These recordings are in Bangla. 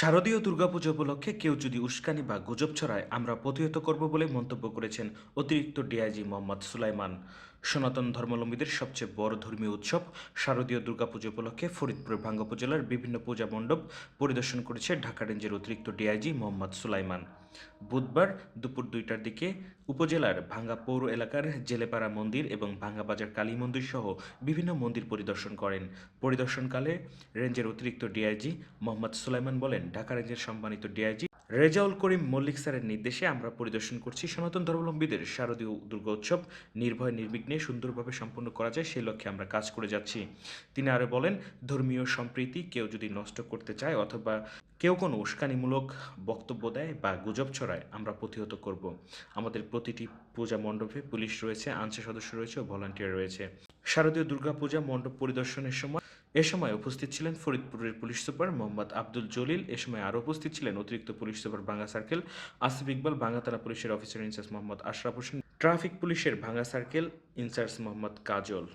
শারদীয় দুর্গাপুজো উপলক্ষে কেউ যদি উস্কানি বা গুজব ছড়ায়, আমরা প্রতিহত করব বলে মন্তব্য করেছেন অতিরিক্ত ডিআইজি মোহাম্মদ সুলাইমান। সনাতন ধর্মাবলম্বীদের সবচেয়ে বড় ধর্মীয় উৎসব শারদীয় দুর্গাপুজো উপলক্ষে ফরিদপুর ভাঙ্গা উপজেলার বিভিন্ন পূজা মণ্ডপ পরিদর্শন করেছে ঢাকা রেঞ্জের অতিরিক্ত ডিআইজি মোহাম্মদ সুলাইমান। বুধবার দুপুর দুইটার দিকে উপজেলার ভাঙ্গা পৌর এলাকার জেলেপাড়া মন্দির এবং ভাঙ্গা বাজার কালী মন্দির সহ বিভিন্ন মন্দির পরিদর্শন করেন। পরিদর্শনকালে রেঞ্জের অতিরিক্ত ডিআইজি মোহাম্মদ সুলাইমান বলেন, ঢাকা রেঞ্জের সম্মানিত ডিআইজি রেজাউল করিম মল্লিক স্যারের নির্দেশে আমরা পরিদর্শন করছি সনাতন ধর্মাবলম্বীদের শারদীয় দুর্গোৎসব নির্ভয় নির্বিঘ্নে সুন্দরভাবে সম্পন্ন করা যায়, সেই লক্ষ্যে আমরা কাজ করে যাচ্ছি। তিনি আরও বলেন, ধর্মীয় সম্প্রীতি কেউ যদি নষ্ট করতে চায় অথবা কেউ কোনো উস্কানিমূলক বক্তব্য দেয় বা গুজব ছড়ায়, আমরা প্রতিহত করব। আমাদের প্রতিটি পূজা মণ্ডপে পুলিশ রয়েছে, আনসার সদস্য রয়েছে ও ভলান্টিয়ার রয়েছে। শারদীয় দুর্গাপূজা মণ্ডপ পরিদর্শনের সময় এ সময় উপস্থিত ছিলেন ফরিদপুরের পুলিশ সুপার মোহাম্মদ আব্দুল জলিল, এ সময় আরও উপস্থিত ছিলেন অতিরিক্ত police super Bangla circle, Asif Iqbal Bhanga থানা পুলিশের officer in charge Mohammad Ashraf Hossain, traffic পুলিশের Bhanga circle in charge Mohammad Kajal.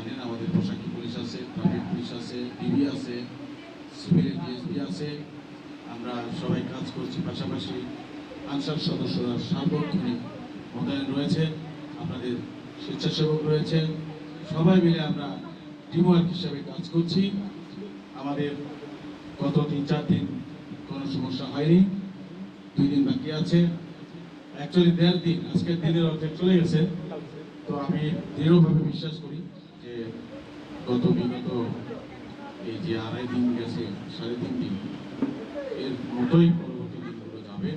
জানেন আমাদের পোশাকি পুলিশ আছে ট্রাফিক পুলিশ আছে ডিবি আছে সিভিলের ডিএসপি আছে আমরা সবাই কাজ করছি পাশাপাশি আনসার সদস্যরা সার্বক্ষণিক মোতায়েন রয়েছে আপনাদের স্বেচ্ছাসেবক রয়েছেন সবাই মিলে আমরা টিমওয়ার্ক হিসাবে কাজ করছি আমাদের গত তিন চার দিন কোনো সমস্যা হয়নি দুই দিন বাকি আছে অ্যাকচুয়ালি দেড় দিন আজকের দিনের অর্ধেক চলে গেছে তো আমি দৃঢ়ভাবে বিশ্বাস করি যে গত বিগত এই যে আড়াই দিন গেছে, সাড়ে তিন দিন, এর মতোই পরবর্তী দিনগুলো যাবে।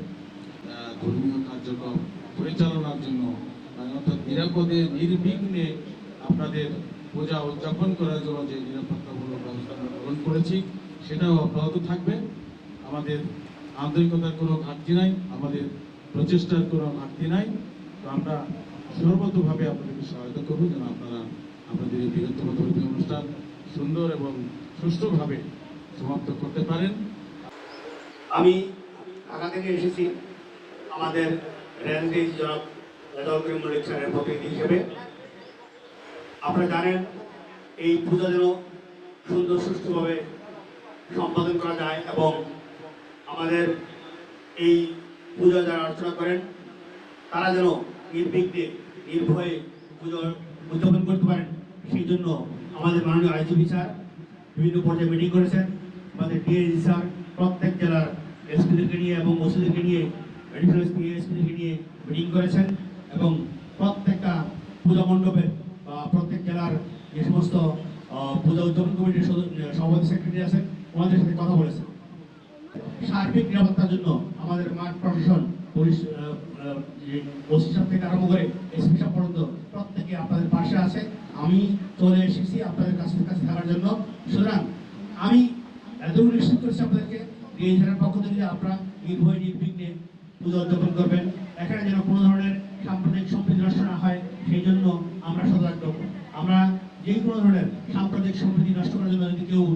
ধর্মীয় কার্যক্রম পরিচালনার জন্য, অর্থাৎ নিরাপদে, নির্বিঘ্নে আপনাদের পূজা উদযাপন করার জন্য যে নিরাপত্তামূলক ব্যবস্থা আমরা গ্রহণ করেছি, সেটাও অব্যাহত থাকবে। আমাদের আন্তরিকতার কোনো ঘাটতি নাই, আমাদের প্রচেষ্টার কোনো ঘাটতি নাই। তো আমরা সর্বতভাবে আপনাদেরকে সহায়তা করব, যেন আপনারা আপনাদের এই বৃহত্তম ধর্মীয় অনুষ্ঠান সুন্দর এবং সুষ্ঠুভাবে সমাপ্ত করতে পারেন। আমি ঢাকা থেকে এসেছি আমাদের রেঞ্জের জনাব করিম মল্লিক স্যারের প্রতিনিধি হিসেবে। আপনারা জানেন, এই পূজা যেন সুন্দর সুষ্ঠুভাবে সম্পাদন করা যায় এবং আমাদের এই পূজা যারা অর্চনা করেন, তারা যেন নির্বিঘ্নে নির্ভয়ে উদযাপন করতে পারেন। সেই জন্য আমাদের মাননীয় আইজিপি স্যার বিভিন্ন পর্যায়ে মিটিং করেছেন। আমাদের ডিএসি স্যার, প্রত্যেক জেলার এসপিদেরকে নিয়ে এবং ওসিদেরকে নিয়ে মেডিকেল এসপি এসপিদেরকে নিয়ে মিটিং করেছেন এবং প্রত্যেকটা পূজা মণ্ডপে বা প্রত্যেক জেলার যে সমস্ত পূজা উদযাপন কমিটির সভাপতি সেক্রেটারি আছেন, ওনাদের সাথে কথা বলেছেন। সার্বিক নিরাপত্তার জন্য আমাদের মাঠ প্রশাসন পুলিশ ওসি সাহেব থেকে আরম্ভ করে এসপি সাহেব পর্যন্ত প্রত্যেকে আপনাদের পাশে আছে আমি চলে এসেছি আপনাদের কাছে কাছে থাকার জন্য। সুতরাং আমি এতটুকু নিশ্চিত করছি আপনাদেরকে ডিএসআর পক্ষ থেকে যে আপনারা নির্ভয় নির্বিঘ্নে পুজো উদযাপন করবেন। এখানে যেন কোনো ধরনের সাম্প্রদায়িক সম্প্রীতি নষ্ট না হয়, সেই জন্য আমরা থাকব আমরা যে কোনো ধরনের সাম্প্রদায়িক সম্প্রীতি নষ্ট করার জন্য যদি কেউ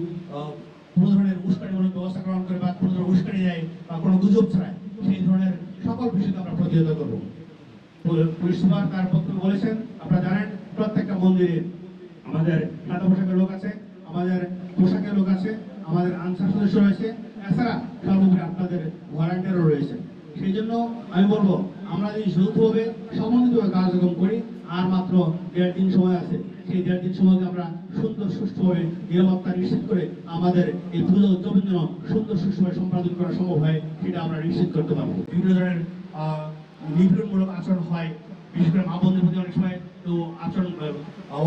কোনো ধরনের উস্কানিমূলক ব্যবস্থা গ্রহণ করে বা কোনো ধরনের উস্কানি দেয় বা কোনো গুজব ছড়ায়, সেই ধরনের সকল বিষয়কে আমরা প্রতিহত করব। পুল- পুলিশ সুপার তার বক্তব্য বলেছেন, আপনারা জানেন মন্দিরে আমাদের সাদা পোশাকের লোক আছে, আমাদের পোশাকের লোক আছে, আমাদের আনসার সদস্য রয়েছে, এছাড়া আপনাদের ভলান্টিয়ারও রয়েছে। সেই জন্য আমি বলব, আমরা যদি যৌথভাবে সমন্বিতভাবে কার্যক্রম করি, আর মাত্র দেড় দিন সময় আছে, সেই দেড় দিন সময়কে আমরা সুন্দর, সুষ্ঠুভাবে নিরাপত্তা নিশ্চিত করে আমাদের এই পুজো উদযাপন যেন সুন্দর, সুষ্ঠুভাবে সম্পাদন করা সম্ভব হয়, সেটা আমরা নিশ্চিত করতে পারব। বিভিন্ন ধরনের নিপীড়নমূলক আচরণ হয়, বিশেষ করে মা বোনদের প্রতি অনেক সময়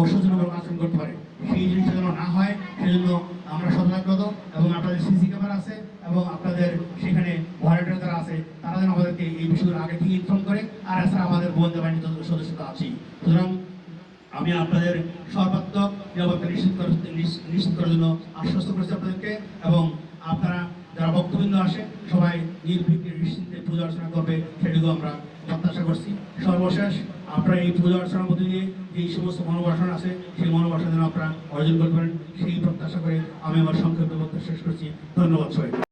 অসচেতনমূলক আচরণ করতে পারে। সেই জিনিসটা যেন না হয় সেই জন্য আমরা সতর্কত এবং আপনাদের সিসি ক্যামেরা আছে এবং আপনাদের সেখানে ভলান্টিয়ার যারা আছে, তারা যেন আমাদেরকে এই বিষয়গুলো আগে থেকে ইনফর্ম করে। আর এছাড়া আমাদের বোন বাহিনীর সদস্য তো আছেই। সুতরাং আমি আপনাদের সর্বাত্মক নিরাপত্তা নিশ্চিত করার নিশ্চিত করার জন্য আশ্বস্ত করেছি আপনাদেরকে এবং আপনারা যারা বক্তবৃন্দ আসে, সবাই নির্বিঘ্নে নিশ্চিন্তে পূজা অর্চনা করবে, সেটুকু আমরা প্রত্যাশা করছি। সর্বশেষ আপনারা এই পূজা অর্চনার মধ্যে দিয়ে যেই সমস্ত মনোবাসনা আছে, সেই মনোবাসনা যেন আপনারা অর্জন করবেন সেই প্রত্যাশা করে আমি আমার সংক্ষিপ্ত বক্তব্য শেষ করছি। ধন্যবাদ সবাই